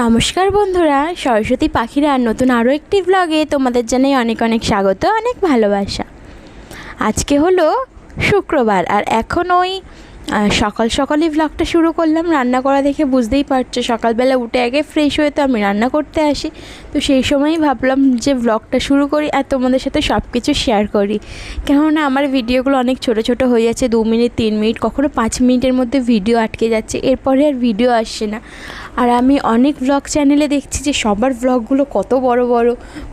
নমস্কার বন্ধুরা, সরস্বতী পাখিরা নতুন আরও একটি ব্লগে তোমাদের জানাই অনেক অনেক স্বাগত, অনেক ভালোবাসা। আজকে হলো শুক্রবার আর এখন ওই সকাল সকালই ব্লগটা শুরু করলাম। রান্না করা দেখে বুঝতেই পারছ, সকালবেলা উঠে আগে ফ্রেশ হয়ে তো আমি রান্না করতে আসি। তো সেই সময়ই ভাবলাম যে ব্লগটা শুরু করি আর তোমাদের সাথে সব কিছু শেয়ার করি। কেননা আমার ভিডিওগুলো অনেক ছোট ছোট হয়ে যাচ্ছে, দু মিনিট, তিন মিনিট, কখনো পাঁচ মিনিটের মধ্যে ভিডিও আটকে যাচ্ছে, এরপরে আর ভিডিও আসছে না। আর আমি অনেক ব্লগ চ্যানেলে দেখছি যে সবার ব্লগগুলো কত বড় বড়।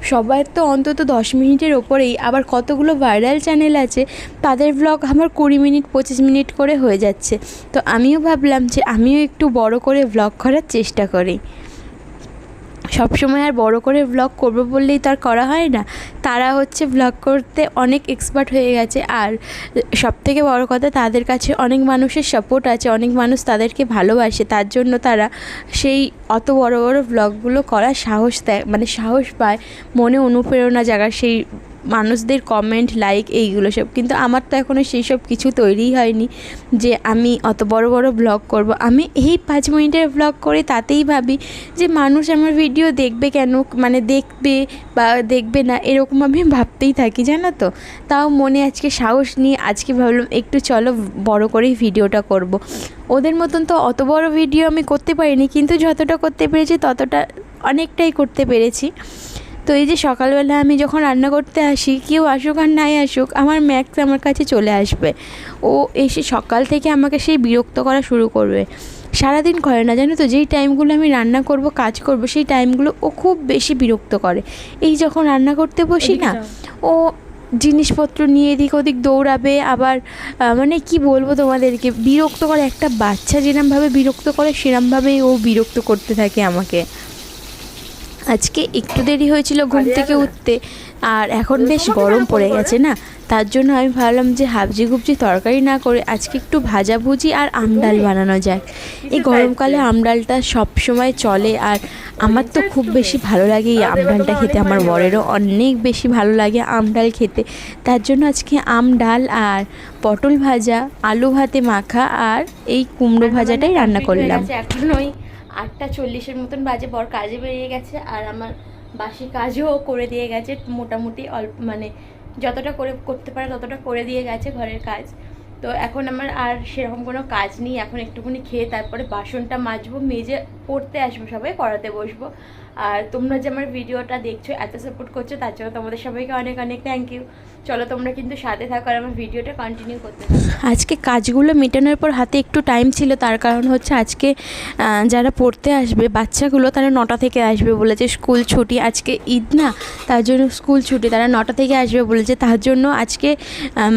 সবার তো অন্তত দশ মিনিটের ওপরেই, আবার কতগুলো ভাইরাল চ্যানেল আছে, তাদের ব্লগ আমার কুড়ি মিনিট, পঁচিশ মিনিট করে হয়ে যাচ্ছে। তো আমিও ভাবলাম যে আমিও একটু বড় করে ব্লগ করার চেষ্টা করি। সবসময় আর বড় করে ব্লগ করব বললেই তো আর করা হয় না। তারা হচ্ছে ব্লগ করতে অনেক এক্সপার্ট হয়ে গেছে আর সব থেকে বড় কথা তাদের কাছে অনেক মানুষের সাপোর্ট আছে, অনেক মানুষ তাদেরকে ভালোবাসে। তার জন্য তারা সেই অত বড় বড় ব্লগগুলো করার সাহস দেয় মানে সাহস পায়, মনে অনুপ্রেরণা জাগায় সেই মানুষদের কমেন্ট লাইক এইগুলো সব। কিন্তু আমার তো এখনও সেই সব কিছু তৈরিই হয়নি যে আমি অত বড় বড় ব্লগ করব। আমি এই পাঁচ মিনিটের ব্লগ করে তাতেই ভাবি যে মানুষ আমার ভিডিও দেখবে কেন? মানে দেখবে বা দেখবে না, এরকম আমি ভাবতেই থাকি, জানো তো? তাও মনে আজকে সাহস নিয়ে আজকে ভাবলাম একটু চলো বড় করেই ভিডিওটা করব। ওদের মতন তো অত বড় ভিডিও আমি করতে পারিনি, কিন্তু যতটা করতে পেরেছি ততটা অনেকটাই করতে পেরেছি। তো এই যে সকালবেলা আমি যখন রান্না করতে আসি কেউ আসুক আর নাই আসুক আমার ম্যাক্স আমার কাছে চলে আসবে। ও এসে সকাল থেকে আমাকে সেই বিরক্ত করা শুরু করবে। সারাদিন করে না জানো তো যেই টাইমগুলো আমি রান্না করব কাজ করব সেই টাইমগুলো ও খুব বেশি বিরক্ত করে। এই যখন রান্না করতে বসি না ও জিনিসপত্র নিয়ে এদিক ওদিক দৌড়াবে আবার মানে কি বলব তোমাদেরকে বিরক্ত করে একটা বাচ্চা যেরমভাবে বিরক্ত করে সেরমভাবেই ও বিরক্ত করতে থাকে আমাকে। আজকে একটু দেরি হয়েছিল ঘুম থেকে উঠতে আর এখন বেশ গরম পড়ে গেছে না তার জন্য আমি ভাবলাম যে হাবজি গুবজি তরকারি না করে আজকে একটু ভাজাভুজি আর আমডাল বানানো যাক। এই গরমকালে আমডালটা সব সময় চলে আর আমার তো খুব বেশি ভালো লাগে এই আমডালটা খেতে আমার বরেরও অনেক বেশি ভালো লাগে আমডাল খেতে। তার জন্য আজকে আম ডাল আর পটল ভাজা আলু ভাতে মাখা আর এই কুমড়ো ভাজাটাই রান্না করলাম। এখন ওই আটটা চল্লিশের মতন বাজে, বর কাজে বেরিয়ে গেছে আর আমার বাসি কাজও করে দিয়ে গেছে মোটামুটি অল্প মানে যতটা করে করতে পারে ততটা করে দিয়ে গেছে ঘরের কাজ। তো এখন আমার আর সেরকম কোনো কাজ নেই, এখন একটুখানি খেয়ে তারপরে বাসনটা মাজবো, মেজে পড়তে আসব সবাই, পড়াতে বসবো। আর তোমরা যে আমার ভিডিওটা দেখছ, এত সাপোর্ট করছ, তার জন্য তোমাদের সবাইকে অনেক অনেক থ্যাংক ইউ চলো তোমরা কিন্তু সাথে থাকো আর আমার ভিডিওটা কন্টিনিউ করতে আজকে কাজগুলো মেটানোর পর হাতে একটু টাইম ছিল, তার কারণ হচ্ছে আজকে যারা পড়তে আসবে, বাচ্চাগুলো তারা নটা থেকে আসবে বলেছে স্কুল ছুটি, আজকে ঈদ না, তার জন্য স্কুল ছুটি, তারা নটা থেকে আসবে বলেছে তার জন্য আজকে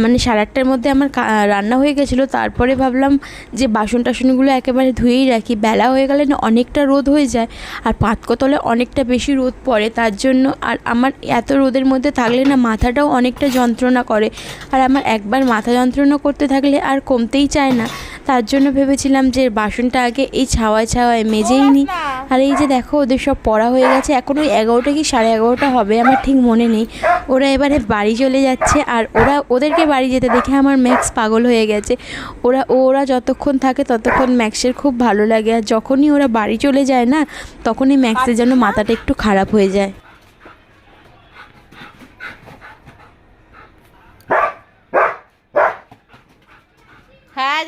মানে সাড়ে আটটার মধ্যে আমার রান্না হয়ে গেছিল, তারপরে ভাবলাম যে বাসন টাসনগুলো একেবারে ধুয়েই রাখি, বেলা হয়ে গেলে না অনেকটা রোদ হয়ে যায় আর পাতকতলে অনেকটা বেশি রোদ পড়ে, তার জন্য আর আমার এত রোদের মধ্যে থাকলে না মাথাটাও অনেকটা যন্ত্রণা করে। আর আমার একবার মাথা যন্ত্রণা করতে থাকলে আর কমতেই চায় না। তার জন্য ভেবেছিলাম যে বাসনটা আগে এই ছাওয়ায় ছাওয়ায় মেজেই নিই। আর এই যে দেখো, ওদের সব পড়া হয়ে গেছে। এখন ওই এগারোটা কি সাড়ে এগারোটা হবে? আমার ঠিক মনে নেই। ওরা এবারে বাড়ি চলে যাচ্ছে আর ওরা, ওদেরকে বাড়ি যেতে দেখে আমার ম্যাক্স পাগল হয়ে গেছে। ওরা ওরা যতক্ষণ থাকে ততক্ষণ ম্যাক্সের খুব ভালো লাগে। আর যখনই ওরা বাড়ি চলে যায় না, তখনই ম্যাক্সের যেন মাথাটা একটু খারাপ হয়ে যায়। হ্যাঁ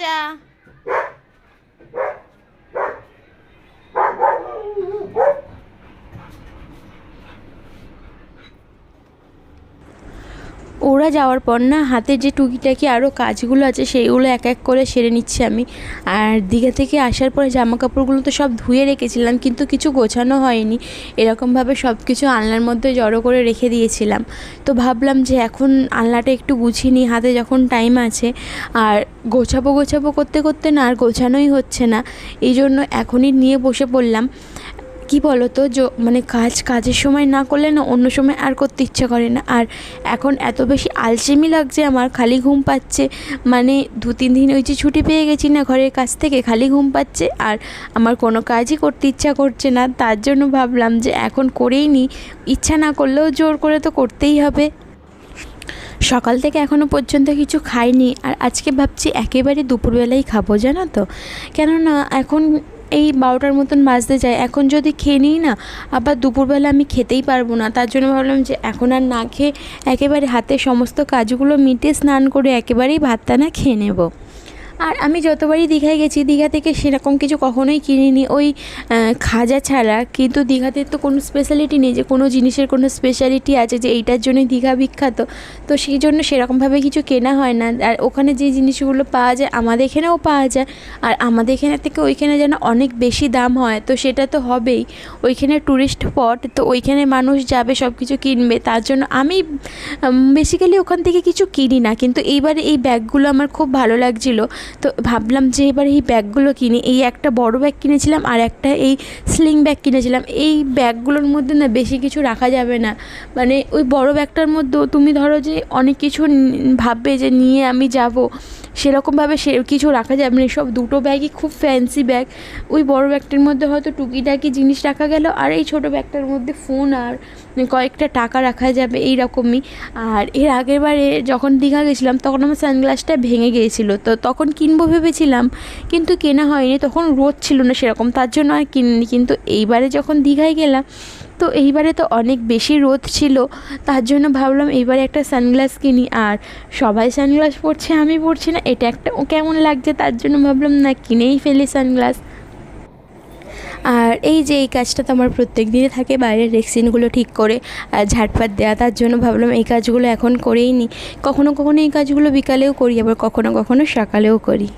ওরা যাওয়ার পর না, হাতে যে টুকিটাকি আরও কাজগুলো আছে সেইগুলো এক এক করে সেরে নিচ্ছি আমি। আর দীঘা থেকে আসার পরে জামা কাপড়গুলো তো সব ধুয়ে রেখেছিলাম, কিন্তু কিছু গোছানো হয়নি। এরকমভাবে সব কিছু আলনার মধ্যে জড়ো করে রেখে দিয়েছিলাম। তো ভাবলাম যে এখন আলনাটা একটু গুছিয়ে নিই, হাতে যখন টাইম আছে। আর গোছাবো গোছাবো করতে করতে না আর গোছানোই হচ্ছে না। এই জন্য এখনই নিয়ে বসে পড়লাম। কি বলো তো মানে কাজ, কাজের সময় না করলে না অন্য সময় আর করতে ইচ্ছা করে না। আর এখন এত বেশি আলসেমি লাগছে, আমার খালি ঘুম পাচ্ছে। মানে দু, তিন দিন ওই যে ছুটি পেয়ে গেছি না ঘরের কাছ থেকে, খালি ঘুম পাচ্ছে। আর আমার কোনো কাজই করতে ইচ্ছা করছে না। তার জন্য ভাবলাম যে এখন করেই নিই ইচ্ছা না করলেও জোর করে তো করতেই হবে। সকাল থেকে এখনও পর্যন্ত কিছু খাইনি। আর আজকে ভাবছি একেবারে দুপুরবেলাই খাব, জানো তো? কেননা এখন এই বারোটার মতন বাজতে যায়। এখন যদি খেয়ে নিই না, আবার দুপুরবেলা আমি খেতেই পারব না। তার জন্য ভাবলাম যে এখন আর না খেয়ে একেবারে হাতে সমস্ত কাজগুলো মিটে স্নান করে একেবারেই ভাতটা না খেয়ে নেব। আর আমি যতবারই দীঘায় গেছি, দীঘা থেকে সেরকম কিছু কখনোই কিনিনি। ওই খাজা ছাড়া। কিন্তু দীঘাতে তো কোনো স্পেশালিটি নেই যে, কোনো জিনিসের কোনো স্পেশালিটি আছে যে, এইটার জন্যই দীঘা বিখ্যাত। তো সেই জন্য সেরকমভাবে কিছু কেনা হয় না। আর ওখানে যে জিনিসগুলো পাওয়া যায়, আমাদের এখানেও পাওয়া যায়। আর আমাদের এখানে থেকে ওইখানে যেন অনেক বেশি দাম হয়, তো সেটা তো হবেই। ওইখানে ট্যুরিস্ট স্পট তো ওইখানে মানুষ যাবে সব কিছু কিনবে। তার জন্য আমি বেসিক্যালি ওখান থেকে কিছু কিনি না। কিন্তু এইবারে এই ব্যাগগুলো আমার খুব ভালো লাগছিল। তো ভাবলাম যে এবার এই ব্যাগগুলো কিনি। এই একটা বড় ব্যাগ কিনেছিলাম আর একটা এই স্লিং ব্যাগ কিনেছিলাম। এই ব্যাগগুলোর মধ্যে না বেশি কিছু রাখা যাবে না। মানে ওই বড় ব্যাগটার মধ্যেও তুমি ধরো যে অনেক কিছু ভাববে যে নিয়ে আমি যাব। সেরকমভাবে সে কিছু রাখা যাবে না। সব দুটো ব্যাগই খুব ফ্যান্সি ব্যাগ ওই বড় ব্যাগটার মধ্যে হয়তো টুকিটাকি জিনিস রাখা গেল, আর এই ছোটো ব্যাগটার মধ্যে ফোন আর কয়েকটা টাকা রাখা যাবে এই রকমই আর এর আগের বারে যখন দীঘা গেছিলাম, তখন আমার সানগ্লাসটা ভেঙে গিয়েছিল। তো তখন কিনবো ভেবেছিলাম, কিন্তু কেনা হয়নি। তখন রোদ ছিল না সেরকম, তার জন্য আর কিনিনি। কিন্তু এইবারে যখন দীঘায় গেলাম তো এইবারে তো অনেক বেশি রোদ ছিল, তার জন্য ভাবলাম এইবারে একটা সানগ্লাস কিনি। আর সবাই সানগ্লাস পরছে, আমি পরছি না, এটা একটা কেমন লাগছে তার জন্য ভাবলাম, না, কিনেই ফেলি সানগ্লাস। আর এই যে এই কাজটা তো আমার প্রত্যেক দিনে থাকে, বাইরের রেক্সিনগুলো ঠিক করে আর ঝাটপাট দেওয়া তার জন্য ভাবলাম এই কাজগুলো এখন করেই নিই। কখনো কখনো এই কাজগুলো বিকালেও করি, আবার কখনো কখনো সকালেও করি।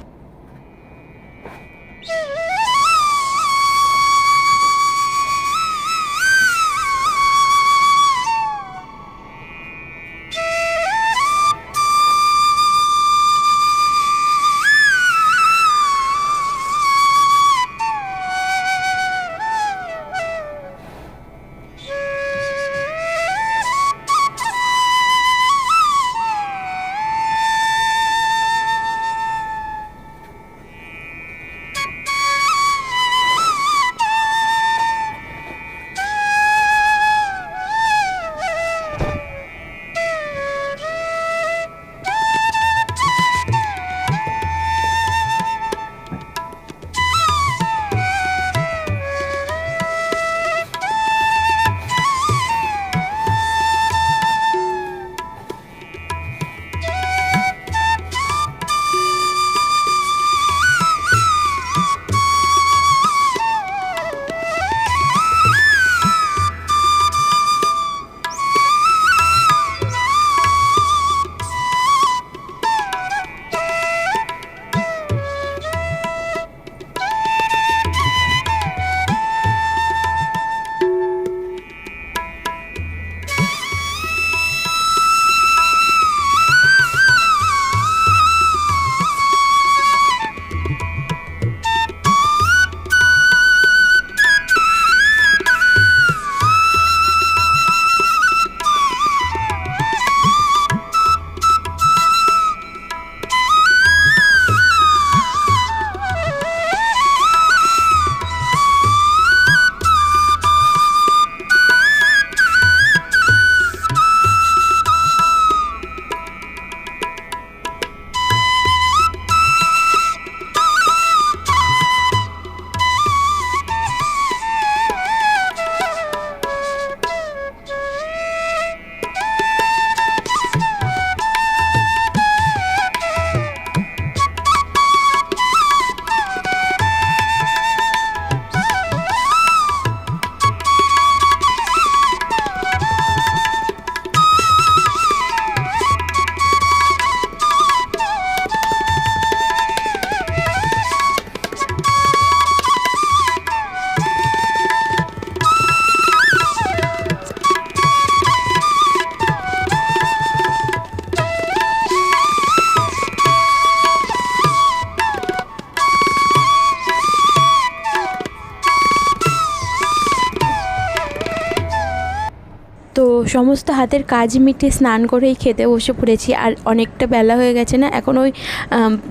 তো সমস্ত হাতের কাজ মিটিয়ে স্নান করেই খেতে বসে পড়েছি, আর অনেকটা বেলা হয়ে গেছে না? এখন ওই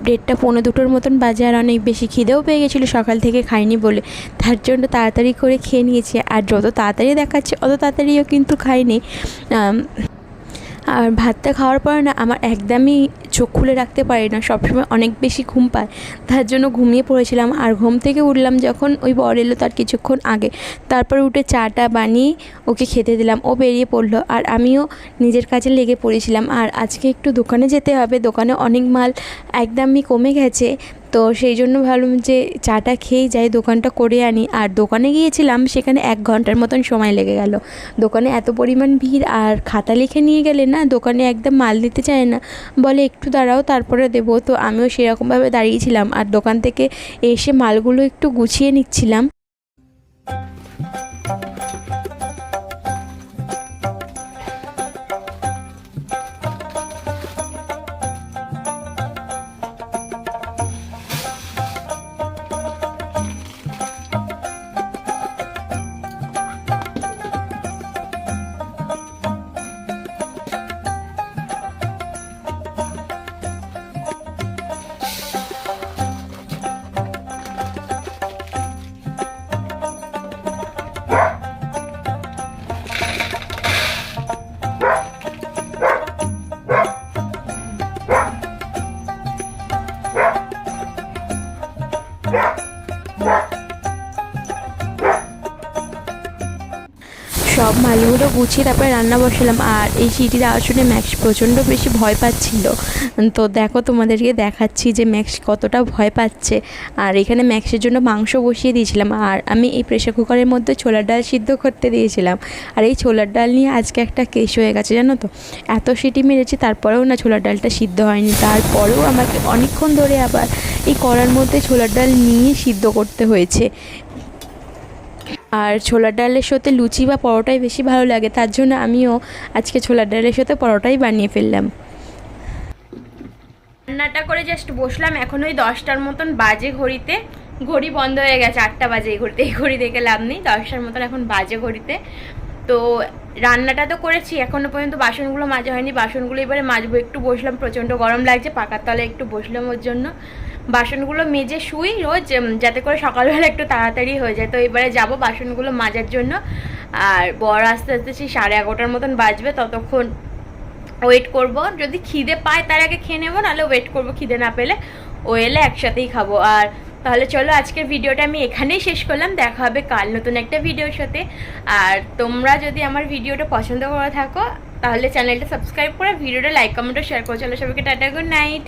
ডেটটা পনেরো পৌনে দুটোর মতন বাজে, আর অনেক বেশি খিদেও পেয়ে গেছিল, সকাল থেকে খাইনি বলে। তার জন্য তাড়াতাড়ি করে খেয়ে নিয়েছি, আর যত তাড়াতাড়ি দেখাচ্ছে, অত তাড়াতাড়িও কিন্তু খাইনি। আর ভাতটা খাওয়ার পরে না আমার একদমই চোখ খুলে রাখতে পারি না, সবসময় অনেক বেশি ঘুম পায়। তার জন্য ঘুমিয়ে পড়েছিলাম আর ঘুম থেকে উঠলাম যখন ওই বর এলো তার কিছুক্ষণ আগে। তারপর উঠে চাটা বানিয়ে ওকে খেতে দিলাম। ও বেরিয়ে পড়ল আর আমিও নিজের কাজে লেগে পড়েছিলাম। আর আজকে একটু দোকানে যেতে হবে। দোকানে অনেক মাল একদমই কমে গেছে। তো সেই জন্য ভাবলাম যে চাটা খেয়েই যাই, দোকানটা করে আনি। আর দোকানে গিয়েছিলাম, সেখানে এক ঘণ্টার মতন সময় লেগে গেল। দোকানে এত পরিমাণ ভিড়, আর খাতা লিখে নিয়ে গেলে না, দোকানে একদম মাল দিতে চায় না। বলে, একটু দাঁড়াও, তারপরে দেবো। তো আমিও সেরকমভাবে দাঁড়িয়েছিলাম আর দোকান থেকে এসে মালগুলো একটু গুছিয়ে নিচ্ছিলাম। গুছিয়ে তারপরে রান্না বসালাম। আর এই সিটির আওয়াজ শুনে ম্যাক্স প্রচণ্ড বেশি ভয় পাচ্ছিল। তো দেখো তোমাদেরকে দেখাচ্ছি যে ম্যাক্স কতটা ভয় পাচ্ছে। আর এখানে ম্যাক্সের জন্য মাংস বসিয়ে দিয়েছিলাম। আর আমি এই প্রেশার কুকারের মধ্যে ছোলার ডাল সিদ্ধ করতে দিয়েছিলাম। আর এই ছোলার ডাল নিয়ে আজকে একটা কেস হয়ে গেছে, জানো তো? এত সিটি মেরেছি, তারপরেও না ছোলার ডালটা সিদ্ধ হয়নি। তারপরেও আমাকে অনেকক্ষণ ধরে আবার এই কড়ার মধ্যে ছোলার ডাল নিয়ে সিদ্ধ করতে হয়েছে। আর ছোলার ডালের সাথে লুচি বা পরোটাই বেশি ভালো লাগে। তার জন্য আমিও আজকে ছোলার ডালের সাথে পরোটাই বানিয়ে ফেললাম। রান্নাটা করে জাস্ট বসলাম। এখন ওই দশটার মতন বাজে ঘড়িতে। ঘড়ি বন্ধ হয়ে গেছে, আটটা বাজে এই ঘড়িতে। এই ঘড়ি দেখে লাভ নেই। দশটার মতন এখন বাজে ঘড়িতে। তো রান্নাটা তো করেছি এখনও পর্যন্ত বাসনগুলো মাজা হয়নি। বাসনগুলো এবারে মাজবো। একটু বসলাম, প্রচণ্ড গরম লাগছে, পাকার তলায় একটু বসলাম ওর জন্য। বাসনগুলো মেজে শুই রোজ যাতে করে সকালবেলা একটু তাড়াতাড়ি হয়ে যায়। তো এবারে যাব বাসনগুলো মাজার জন্য। আর বড় আস্তে আস্তে সেই সাড়ে এগারোটার মতন বাজবে, ততক্ষণ ওয়েট করব। যদি খিদে পায় তার আগে খেয়ে নেব, নাহলে ওয়েট করব খিদে না পেলে। ও এলে একসাথেই খাব। আর তাহলে চলো, আজকের ভিডিওটা আমি এখানেই শেষ করলাম। দেখা হবে কাল নতুন একটা ভিডিওর সাথে। আর তোমরা যদি আমার ভিডিওটা পছন্দ করে থাকো, তাহলে চ্যানেলটা সাবস্ক্রাইব করে ভিডিওটা লাইক কমেন্ট শেয়ার করে। চলো সবাইকে টাটা গুড নাইট